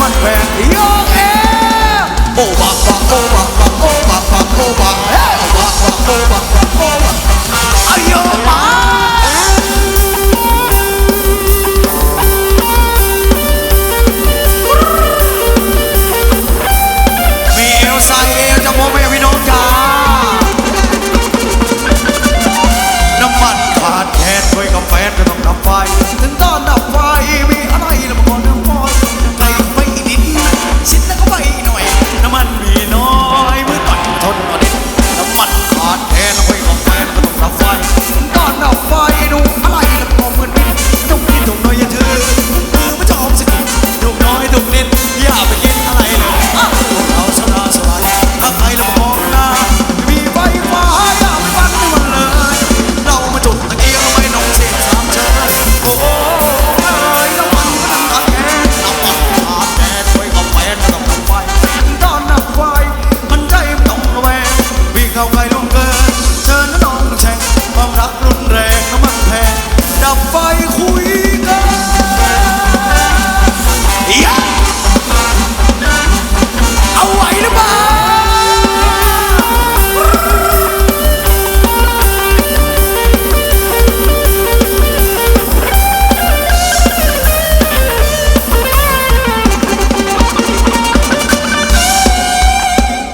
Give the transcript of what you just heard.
มันแผนยกเอวโอบะบะโอบะบโอบะบะโอบะเฮ้โอบะบะโอบะบโอบะอโยมา มีเอวซ้ายเอวจะมองไม่พี่น้องจ๋าน้ำมันขาดแขนช่วยกัแฟนก็ต้องนำไฟถึง não vai longe.